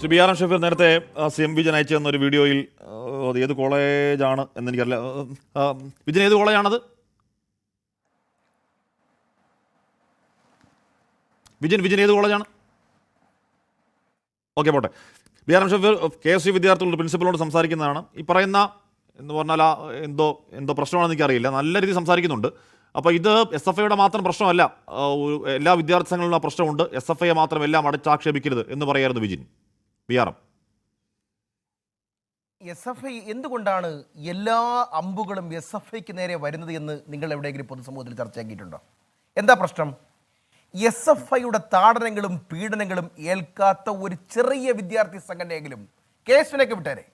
Shri B R M Shafeer നേരത്തെ C M Vijayan അയച്ചു തന്ന ഒരു വീഡിയോയിൽ അത് ഏത് കോളേജാണ് എന്നെനിക്കറിയില്ല. വിജൻ ഏത് കോളേജാണത്? വിജയൻ വിജയൻ ഏത് കോളേജാണ്? ഓക്കെ പോട്ടെ. B R M Shafeer K S U വിദ്യാർത്ഥികളുടെ പ്രിൻസിപ്പലിനോട് സംസാരിക്കുന്നതാണ്. ഈ പറയുന്ന എന്ന് പറഞ്ഞാൽ ആ എന്തോ എന്തോ പ്രശ്നമാണെന്ന് എനിക്കറിയില്ല. നല്ല രീതിയിൽ സംസാരിക്കുന്നുണ്ട്. അപ്പോൾ ഇത് എസ് എഫ് ഐയുടെ മാത്രം പ്രശ്നമല്ല. എല്ലാ വിദ്യാർത്ഥി ആ പ്രശ്നമുണ്ട്. എസ് എഫ് ഐയെ മാത്രം എല്ലാം അടച്ചാക്ഷേപിക്കരുത് എന്ന് പറയായിരുന്നു Vijin M S F I എന്തുകൊണ്ടാണ് എല്ലാ അമ്പുകളും എസ് എഫ് ഐക്ക് നേരെ വരുന്നത് എന്ന് നിങ്ങൾ എവിടെയെങ്കിലും പൊതുസമൂഹത്തിൽ ചർച്ചയാക്കിയിട്ടുണ്ടോ എന്താ പ്രശ്നം? എസ് എഫ് ഐയുടെ താടനങ്ങളും പീഡനങ്ങളും ഏൽക്കാത്ത ഒരു ചെറിയ വിദ്യാർത്ഥി സംഘടനയെങ്കിലും കേസിനൊക്കെ വിട്ടേരെ.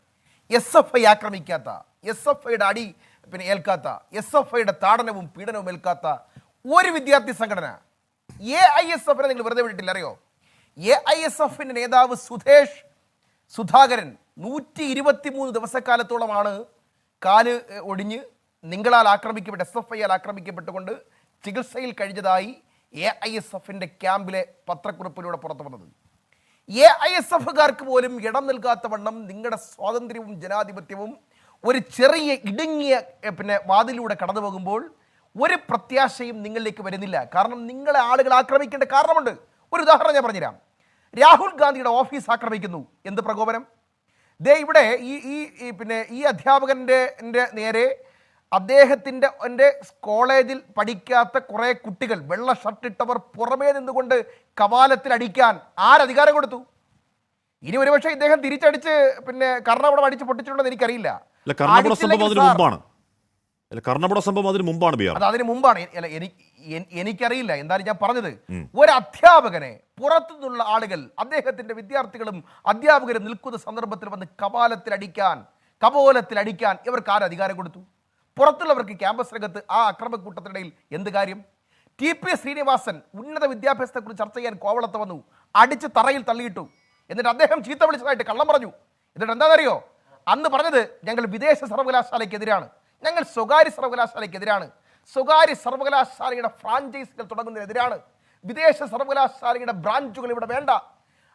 എസ് എഫ് ഐ ആക്രമിക്കാത്ത എസ് എഫ് ഐയുടെ അടി പിന്നെ ഏൽക്കാത്ത എസ് എഫ് ഐയുടെ താടനവും പീഡനവും ഏൽക്കാത്ത ഒരു വിദ്യാർത്ഥി സംഘടന. എ ഐ എസ് എഫിനെ നിങ്ങൾ വെറുതെ വിട്ടിട്ടില്ല അറിയോ? എ ഐ എസ് എഫിന്റെ നേതാവ് സുധേഷ് സുധാകരൻ നൂറ്റി ഇരുപത്തി മൂന്ന് ദിവസക്കാലത്തോളമാണ് കാൽ ഒടിഞ്ഞ് നിങ്ങളാൽ ആക്രമിക്കപ്പെട്ട് എസ് എഫ് ഐയാൽ ആക്രമിക്കപ്പെട്ടുകൊണ്ട് ചികിത്സയിൽ കഴിഞ്ഞതായി എ ഐ എസ് എഫിന്റെ ക്യാമ്പിലെ പത്രക്കുറിപ്പിലൂടെ പുറത്തു വന്നത്. എ ഐ എസ് എഫുകാർക്ക് പോലും ഇടം നൽകാത്ത വണ്ണം നിങ്ങളുടെ സ്വാതന്ത്ര്യവും ജനാധിപത്യവും ഒരു ചെറിയ ഇടുങ്ങിയ പിന്നെ വാതിലൂടെ കടന്നു പോകുമ്പോൾ ഒരു പ്രത്യാശയും നിങ്ങളിലേക്ക് വരുന്നില്ല. കാരണം നിങ്ങളെ ആളുകൾ ആക്രമിക്കേണ്ട കാരണമുണ്ട്. ഒരു ഉദാഹരണം ഞാൻ പറഞ്ഞുതരാം. രാഹുൽ ഗാന്ധിയുടെ ഓഫീസ് ആക്രമിക്കുന്നു. എന്ത് പ്രകോപനം? ദേ ഇവിടെ ഈ ഈ പിന്നെ ഈ അധ്യാപകന്റെ നേരെ അദ്ദേഹത്തിന്റെ എന്റെ കോളേജിൽ പഠിക്കാത്ത കുറേ കുട്ടികൾ വെള്ള ഷർട്ട് ഇട്ടവർ പുറമേ നിന്നുകൊണ്ട് കവാലത്തിൽ അടിക്കാൻ ആരധികാരം കൊടുത്തു? ഇനി ഒരുപക്ഷെ ഇദ്ദേഹം തിരിച്ചടിച്ച് പിന്നെ കർണപടം അടിച്ച് പൊട്ടിച്ചിട്ടുണ്ടെന്ന് എനിക്കറിയില്ല. കർണപുട സംഭവം അതിന് മുമ്പാണ്. അത് അതിന് മുമ്പാണ്. എനിക്കറിയില്ല. എന്താണ് ഞാൻ പറഞ്ഞത് ഒരു അധ്യാപകനെ പുറത്തുനിന്നുള്ള ആളുകൾ അദ്ദേഹത്തിന്റെ വിദ്യാർത്ഥികളും അധ്യാപകരും നിൽക്കുന്ന സന്ദർഭത്തിൽ വന്ന് കപാലത്തിൽ അടിക്കാൻ കപോലത്തിൽ അടിക്കാൻ ഇവർക്ക് ആര് അധികാരം കൊടുത്തു? പുറത്തുള്ളവർക്ക് ക്യാമ്പസ് രംഗത്ത് ആ അക്രമക്കൂട്ടത്തിനിടയിൽ എന്ത് കാര്യം? ടി പി ശ്രീനിവാസൻ ഉന്നത വിദ്യാഭ്യാസത്തെക്കുറിച്ച് ചർച്ച ചെയ്യാൻ കോവളത്ത് വന്നു അടിച്ച് തറയിൽ തള്ളിയിട്ടു. എന്നിട്ട് അദ്ദേഹം ചീത്ത വിളിച്ചതായിട്ട് കള്ളം പറഞ്ഞു. എന്നിട്ട് എന്താണെന്നറിയോ? അന്ന് പറഞ്ഞത് ഞങ്ങൾ വിദേശ സർവകലാശാലയ്ക്കെതിരാണ്. ഞങ്ങൾ സ്വകാര്യ സർവകലാശാലയ്ക്കെതിരാണ്. സ്വകാര്യ സർവകലാശാലയുടെ ഫ്രാഞ്ചൈസികൾ തുടങ്ങുന്നതിനെതിരാണ്. വിദേശ സർവകലാശാലയുടെ ബ്രാഞ്ചുകൾ ഇവിടെ വേണ്ട.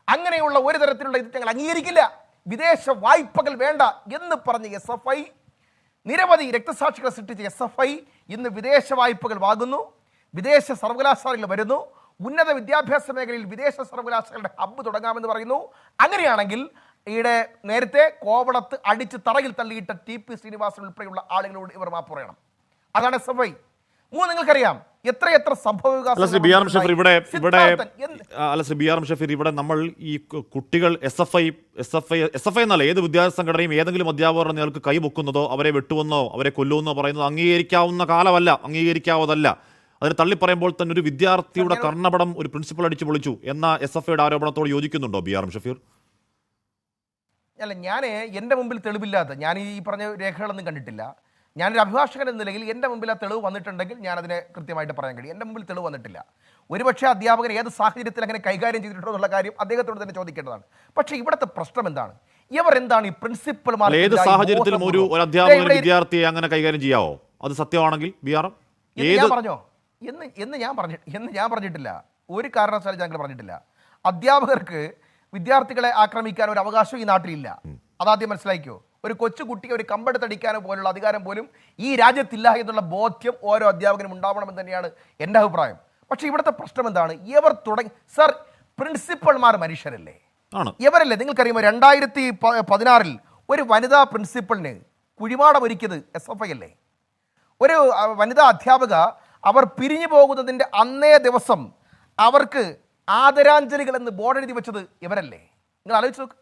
അങ്ങനെയുള്ള ഒരു തരത്തിലുള്ള ഇത് ഞങ്ങൾ അംഗീകരിക്കില്ല. വിദേശ വായ്പകൾ വേണ്ട എന്ന് പറഞ്ഞ് എസ് എഫ് ഐ നിരവധി രക്തസാക്ഷികളെ സൃഷ്ടിച്ച എസ് എഫ് ഐ ഇന്ന് വിദേശ വായ്പകൾ വാങ്ങുന്നു. വിദേശ സർവകലാശാലകൾ വരുന്നു. ഉന്നത വിദ്യാഭ്യാസ മേഖലയിൽ വിദേശ സർവകലാശാലയുടെ ഹബ്ബ് തുടങ്ങാമെന്ന് പറയുന്നു. അങ്ങനെയാണെങ്കിൽ ഈയിടെ നേരത്തെ കോവളത്ത് അടിച്ച് തറയിൽ തള്ളിയിട്ട ടി പി ശ്രീനിവാസൻ ഉൾപ്പെടെയുള്ള ആളുകളോട് ഇവർ മാപ്പ് പറയണം. അതാണ് എസ് എഫ് ഐ മൂന്ന് നിങ്ങൾക്കറിയാം. എത്രയെത്ര സംഭവ ബി ആർ ഷഫീർ ഇവിടെ ഇവിടെ അല്ല ശ്രീ ബി ആർ ഷഫീർ ഇവിടെ നമ്മൾ ഈ കുട്ടികൾ S F I S F I S F I എന്നല്ല ഏത് വിദ്യാഭ്യാസ സംഘടനയും ഏതെങ്കിലും അധ്യാപകരുടെ നേർക്ക് കൈ പൊക്കുന്നതോ അവരെ വെട്ടുവെന്നോ അവരെ കൊല്ലുമെന്നോ പറയുന്നത് അംഗീകരിക്കാവുന്ന കാലമല്ല അംഗീകരിക്കാവതല്ല. അതിന് തള്ളിപ്പറയുമ്പോൾ തന്നെ ഒരു വിദ്യാർത്ഥിയുടെ കർണപടം ഒരു പ്രിൻസിപ്പൽ അടിച്ചു പൊളിച്ചു എന്ന എസ് എഫ് ഐയുടെ ആരോപണത്തോട് യോജിക്കുന്നുണ്ടോ ബി ആർ എം ഷഫീർ അല്ല ഞാൻ എന്റെ മുമ്പിൽ തെളിവില്ലാത്ത ഞാൻ ഈ പറഞ്ഞ രേഖകളൊന്നും കണ്ടിട്ടില്ല. ഞാനൊരു അഭിഭാഷകൻ എന്ന നിലയിൽ എന്റെ മുമ്പിൽ ആ തെളിവ് വന്നിട്ടുണ്ടെങ്കിൽ ഞാൻ അതിനെ കൃത്യമായിട്ട് പറയാൻ കഴിയും. എന്റെ മുമ്പിൽ തെളിവ് വന്നിട്ടില്ല. ഒരുപക്ഷെ അധ്യാപകൻ ഏത് സാഹചര്യത്തിൽ അങ്ങനെ കൈകാര്യം ചെയ്തിട്ടുണ്ടോ എന്നുള്ള കാര്യം അദ്ദേഹത്തോട് തന്നെ ചോദിക്കേണ്ടതാണ്. പക്ഷേ ഇവിടുത്തെ പ്രശ്നം എന്താണ്? ഇവർ എന്താണ് ഈ പ്രിൻസിപ്പൽമാർ ഏത് സാഹചര്യത്തിലും ഒരു അധ്യാപകൻ വിദ്യാർത്ഥിയെ അങ്ങനെ കൈകാര്യം ചെയ്യാവോ? അത് സത്യമാണെങ്കിൽ ബി ആർ. ഞാൻ പറഞ്ഞോ? എന്ന് എന്ന് ഞാൻ പറഞ്ഞു എന്ന് ഞാൻ പറഞ്ഞിട്ടില്ല. ഒരു കാരണവശാലും ഞങ്ങൾ പറഞ്ഞിട്ടില്ല. അധ്യാപകർക്ക് വിദ്യാർത്ഥികളെ ആക്രമിക്കാൻ ഒരു അവകാശം ഈ നാട്ടിലില്ല. അതാദ്യം മനസ്സിലാക്കിയോ ഒരു കൊച്ചു കുട്ടിയെ ഒരു കമ്പെടുത്തടിക്കാനോ പോലുള്ള അധികാരം പോലും ഈ രാജ്യത്തില്ല എന്നുള്ള ബോധ്യം ഓരോ അധ്യാപകനും ഉണ്ടാവണമെന്ന് തന്നെയാണ് എന്റെ അഭിപ്രായം. പക്ഷേ ഇവിടുത്തെ പ്രശ്നം എന്താണ്? ഇവർ തുടങ്ങി സർ പ്രിൻസിപ്പൾമാർ മനുഷ്യരല്ലേ? ഇവരല്ലേ? നിങ്ങൾക്കറിയുമോ രണ്ടായിരത്തി പതിനാറിൽ ഒരു വനിതാ പ്രിൻസിപ്പളിന് കുഴിമാടം ഒരുക്കിയത് എസ് എഫ് ഐ അല്ലേ? ഒരു വനിതാ അധ്യാപക അവർ പിരിഞ്ഞു പോകുന്നതിന്റെ അന്നേ ദിവസം അവർക്ക് ആദരാഞ്ജലികൾ എന്ന് ബോർഡ് എഴുതി വെച്ചത് ഇവരല്ലേ? നിങ്ങൾ ആലോചിച്ച് നോക്ക്.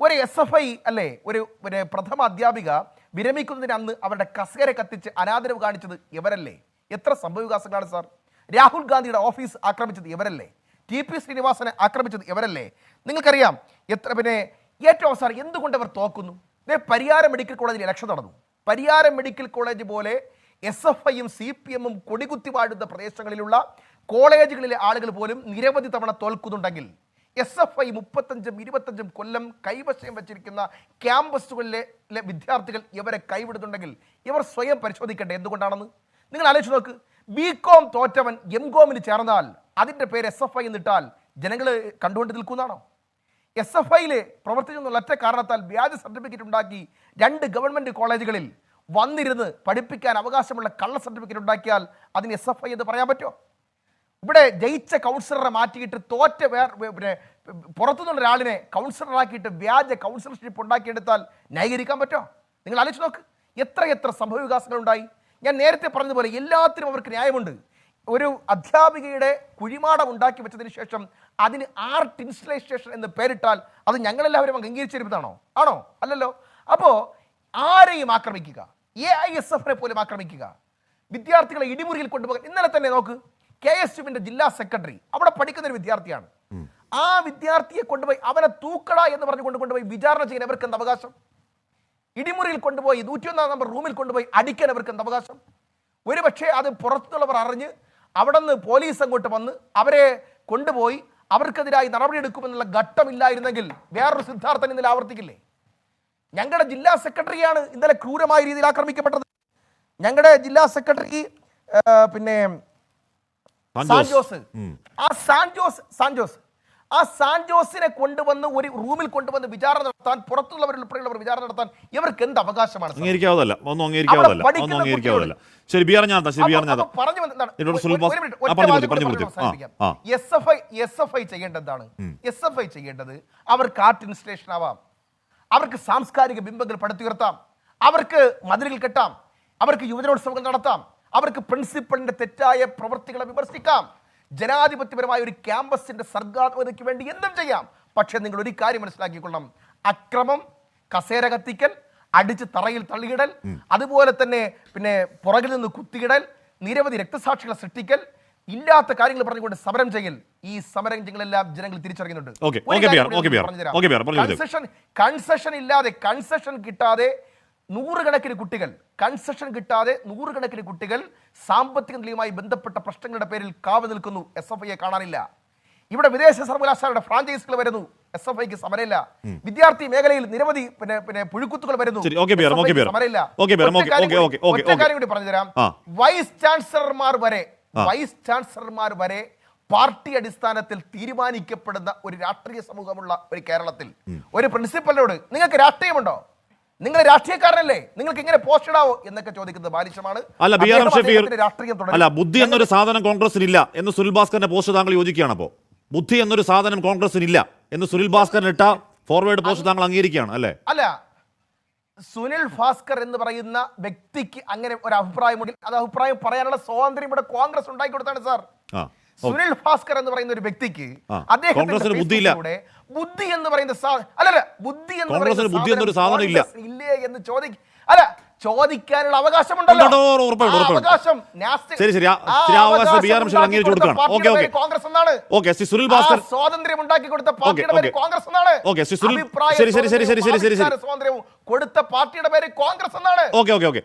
ഒരു എസ് എഫ് ഐ അല്ലേ? ഒരു ഒരു പ്രഥമ അധ്യാപിക വിരമിക്കുന്നതിന് അന്ന് അവരുടെ കസേര കത്തിച്ച് അനാദരവ് കാണിച്ചത് ഇവരല്ലേ? എത്ര സംഭവവികാസങ്ങളാണ് സാർ? രാഹുൽ ഗാന്ധിയുടെ ഓഫീസ് ആക്രമിച്ചത് ഇവരല്ലേ? ടി പി ശ്രീനിവാസനെ ആക്രമിച്ചത് ഇവരല്ലേ? നിങ്ങൾക്കറിയാം എത്ര പിന്നെ ഏറ്റവും അവസാനം എന്തുകൊണ്ട് അവർ തോക്കുന്നു? പരിയാരം മെഡിക്കൽ കോളേജിൽ ഇലക്ഷൻ നടന്നു. പരിയാരം മെഡിക്കൽ കോളേജ് പോലെ എസ് എഫ് ഐയും സി പി എമ്മും കൊടികുത്തി വാഴുന്ന പ്രദേശങ്ങളിലുള്ള കോളേജുകളിലെ ആളുകൾ പോലും നിരവധി തവണ തോൽക്കുന്നുണ്ടെങ്കിൽ എസ് എഫ് ഐ മുപ്പത്തഞ്ചും ഇരുപത്തഞ്ചും കൊല്ലം കൈവശം വച്ചിരിക്കുന്ന ക്യാമ്പസുകളിലെ വിദ്യാർത്ഥികൾ ഇവരെ കൈവിടുന്നുണ്ടെങ്കിൽ ഇവർ സ്വയം പരിശോധിക്കട്ടെ എന്തുകൊണ്ടാണെന്ന്? നിങ്ങൾ ആലോചിച്ച് നോക്ക്. ബി കോം തോറ്റവൻ എം കോമിന് ചേർന്നാൽ അതിന്റെ പേര് എസ് എഫ് ഐ എന്നിട്ടാൽ ജനങ്ങൾ കണ്ടുകൊണ്ട് നിൽക്കുന്നതാണോ? എസ് എഫ് ഐയിൽ പ്രവർത്തിച്ചെന്നുള്ള ഒറ്റ കാരണത്താൽ വ്യാജ സർട്ടിഫിക്കറ്റ് ഉണ്ടാക്കി രണ്ട് ഗവൺമെന്റ് കോളേജുകളിൽ വന്നിരുന്ന് പഠിപ്പിക്കാൻ അവകാശമുള്ള കള്ള സർട്ടിഫിക്കറ്റ് ഉണ്ടാക്കിയാൽ അതിന് എസ് എഫ് ഐ എന്ന് പറയാൻ പറ്റുമോ? ഇവിടെ ജയിച്ച കൗൺസിലറെ മാറ്റിയിട്ട് തോറ്റ വേർ പിന്നെ പുറത്തുനിന്നുള്ള ഒരാളിനെ കൗൺസിലറാക്കിയിട്ട് വ്യാജ കൗൺസിലർഷിപ്പ് ഉണ്ടാക്കിയെടുത്താൽ ന്യായീകരിക്കാൻ പറ്റുമോ നിങ്ങൾ ആലോചിച്ച് നോക്ക്. എത്ര എത്ര സംഭവവികാസങ്ങൾ ഉണ്ടായി ഞാൻ നേരത്തെ പറഞ്ഞതുപോലെ എല്ലാത്തിനും അവർക്ക് ന്യായമുണ്ട്. ഒരു അധ്യാപികയുടെ കുഴിമാടം ഉണ്ടാക്കി വെച്ചതിന് ശേഷം അതിന് ആർട്ട് ഇൻസ്റ്റലേഷൻ എന്ന് പേരിട്ടാൽ അത് ഞങ്ങളെല്ലാവരും അംഗീകരിച്ചിരുന്നതാണോ ആണോ? അല്ലല്ലോ. അപ്പോൾ ആരെയും ആക്രമിക്കുക. എ ഐ എസ് എഫിനെ പോലും ആക്രമിക്കുക. വിദ്യാർത്ഥികളെ ഇടിമുറിയിൽ കൊണ്ടുപോകാൻ ഇന്നലെ തന്നെ നോക്ക്. കെ എസ് യുവിന്റെ ജില്ലാ സെക്രട്ടറി അവിടെ പഠിക്കുന്ന ഒരു വിദ്യാർത്ഥിയാണ്. ആ വിദ്യാർത്ഥിയെ കൊണ്ടുപോയി അവനെ തൂക്കട എന്ന് പറഞ്ഞു കൊണ്ട് കൊണ്ടുപോയി വിചാരണ ചെയ്യാൻ അവർക്ക് എന്ത് അവകാശം? ഇടിമുറിയിൽ കൊണ്ടുപോയി നൂറ്റിയൊന്നാം നമ്പർ റൂമിൽ കൊണ്ടുപോയി അടിക്കാൻ അവർക്ക് എന്ത് അവകാശം? ഒരുപക്ഷെ അത് പുറത്തുള്ളവർ അറിഞ്ഞ് അവിടെ നിന്ന് പോലീസ് അങ്ങോട്ട് വന്ന് അവരെ കൊണ്ടുപോയി അവർക്കെതിരായി നടപടിയെടുക്കുമെന്നുള്ള ഘട്ടമില്ലായിരുന്നെങ്കിൽ വേറൊരു സിദ്ധാർത്ഥൻ ഇന്നലെ ആവർത്തിക്കില്ലേ? ഞങ്ങളുടെ ജില്ലാ സെക്രട്ടറിയാണ് ഇന്നലെ ക്രൂരമായ രീതിയിൽ ആക്രമിക്കപ്പെട്ടത്. ഞങ്ങളുടെ ജില്ലാ സെക്രട്ടറി പിന്നെ സാൻജോസ് ആ സാൻജോസ് സാൻജോസ് ആ സാൻജോസിനെ കൊണ്ടുവന്ന് ഒരു റൂമിൽ കൊണ്ടുവന്ന് വിചാരണ നടത്താൻ പുറത്തുള്ളവർ ഉൾപ്പെടെയുള്ളവർ വിചാരണ നടത്താൻ ഇവർക്ക് എന്ത് അവകാശമാണ് സാർ? അംഗീകരിക്കാവതല്ല ഒന്നും അംഗീകരിക്കാവതല്ല ഒന്നും അംഗീകരിക്കാവതല്ല ശരി ബി ശരി ബി പറഞ്ഞു എസ് എഫ് ഐ ചെയ്യേണ്ടത് അവർക്ക് ആർട്ട് ഇൻസ്റ്റലേഷൻ ആവാം. അവർക്ക് സാംസ്കാരിക ബിംബങ്ങൾ പടുത്തുയർത്താം. അവർക്ക് മതിലുകൾ കെട്ടാം. അവർക്ക് യുവജനോത്സവങ്ങൾ നടത്താം. അവർക്ക് പ്രിൻസിപ്പളിന്റെ തെറ്റായ പ്രവൃത്തികളെ വിമർശിക്കാം. ജനാധിപത്യപരമായ ഒരു ക്യാമ്പസിന്റെ സർഗാത്മകതയ്ക്ക് വേണ്ടി എന്തും ചെയ്യാം. പക്ഷേ നിങ്ങൾ ഒരു കാര്യം മനസ്സിലാക്കിക്കൊള്ളണം. അക്രമം കസേര കത്തിക്കൽ അടിച്ച് തറയിൽ തള്ളിയിടൽ അതുപോലെ തന്നെ പിന്നെ പുറകിൽ നിന്ന് കുത്തിയിടൽ നിരവധി രക്തസാക്ഷികളെ സൃഷ്ടിക്കൽ ഇല്ലാത്ത കാര്യങ്ങൾ പറഞ്ഞുകൊണ്ട് സമരം ചെയ്യൽ. ഈ സമരങ്ങളെല്ലാം ജനങ്ങൾ തിരിച്ചറിയുന്നുണ്ട്. കൺസെഷൻ കൺസെഷൻ ഇല്ലാതെ കൺസെഷൻ കിട്ടാതെ നൂറുകണക്കിന് കുട്ടികൾ കൺസെഷൻ കിട്ടാതെ നൂറുകണക്കിന് കുട്ടികൾ സാമ്പത്തിക നിലയുമായി ബന്ധപ്പെട്ട പ്രശ്നങ്ങളുടെ പേരിൽ കാവ് നിൽക്കുന്നു. എസ് എഫ് ഐയെ കാണാനില്ല. ഇവിടെ വിദേശ സർവകലാശാലയുടെ ഫ്രാഞ്ചൈസികൾ വരുന്നു. എസ് എഫ് ഐക്ക് സമരമില്ല. വിദ്യാർത്ഥി മേഖലയിൽ നിരവധി പിന്നെ പിന്നെ പുഴുക്കുത്തുകൾ വരുന്നു. സമരമില്ല. കൂടി- കൂടി പറഞ്ഞുതരാം. വൈസ് ചാൻസലർമാർ വരെ വൈസ് ചാൻസലർമാർ വരെ പാർട്ടി അടിസ്ഥാനത്തിൽ തീരുമാനിക്കപ്പെടുന്ന ഒരു രാഷ്ട്രീയ സമൂഹമുള്ള ഒരു കേരളത്തിൽ. ഒരു പ്രിൻസിപ്പലിനോട് നിങ്ങൾക്ക് രാഷ്ട്രീയമുണ്ടോ? നിങ്ങൾ രാഷ്ട്രീയക്കാരനല്ലേ? നിങ്ങൾക്ക് ഇങ്ങനെ പോസ്റ്റ് ഇടാവോ എന്നൊക്കെ ചോദിക്കുന്നത് ബാലിശമാണ്. അല്ല ബി ആർ എം ഷഫീർ. അല്ല ബുദ്ധി എന്നൊരു സാധനം കോൺഗ്രസിനില്ല എന്ന് സുനിൽ ഭാസ്കറിന്റെ പോസ്റ്റ് താങ്കൾ യോജിക്കുകയാണ് അപ്പോൾ ബുദ്ധി എന്നൊരു സാധനം കോൺഗ്രസിനില്ല എന്ന് സുനിൽ ഭാസ്കർ ഇട്ട ഫോർവേഡ് പോസ്റ്റ് താങ്കൾ അംഗീകരിക്കുകയാണ് അല്ലേ? അല്ല സുനിൽ ഭാസ്കർ എന്ന് പറയുന്ന വ്യക്തിക്ക് അങ്ങനെ ഒരു അഭിപ്രായമുണ്ടെങ്കിൽ അത് അഭിപ്രായം പറയാനുള്ള സ്വാതന്ത്ര്യം ഇവിടെ കോൺഗ്രസ് ഉണ്ടാക്കി കൊടുത്താണ് സാർ സുനിൽ ഭാസ്കർ എന്ന് പറയുന്ന ഒരു വ്യക്തിക്ക്. അദ്ദേഹത്തിന്റെ ബുദ്ധി എന്ന് പറയുന്ന അല്ലല്ല ബുദ്ധി എന്ന് കോൺഗ്രസിന് പറയുന്ന ബുദ്ധി എന്നൊരു സാധനം ഇല്ല. ഇല്ലേ എന്ന് ചോദിക്കും അല്ല ചോദിക്കാനുള്ള അവകാശമുണ്ടല്ലോ. അവകാശം ശരി, ശരി. ശരി, അവകാശം ബി ആർ എം ഷഫീർ അംഗീകരിച്ചു ഓക്കേ, ഓക്കേ. കോൺഗ്രസ് എന്നാണ് ഓക്കേ, ശ്രീ സുനിൽ ഭാസ്കർ സ്വാതന്ത്ര്യം ഉണ്ടാക്കി കൊടുത്ത പാർട്ടിയുടെ പേര് കോൺഗ്രസ് എന്നാണ് ഓക്കേ, ശ്രീ സുനിൽ- ശരി, ശരി, ശരി, ശരി, ശരി, ശരി, ശരി. സ്വാതന്ത്ര്യവും കൊടുത്ത പാർട്ടിയുടെ പേര് കോൺഗ്രസ് എന്നാണ് ഓക്കെ ഓക്കെ ഓക്കെ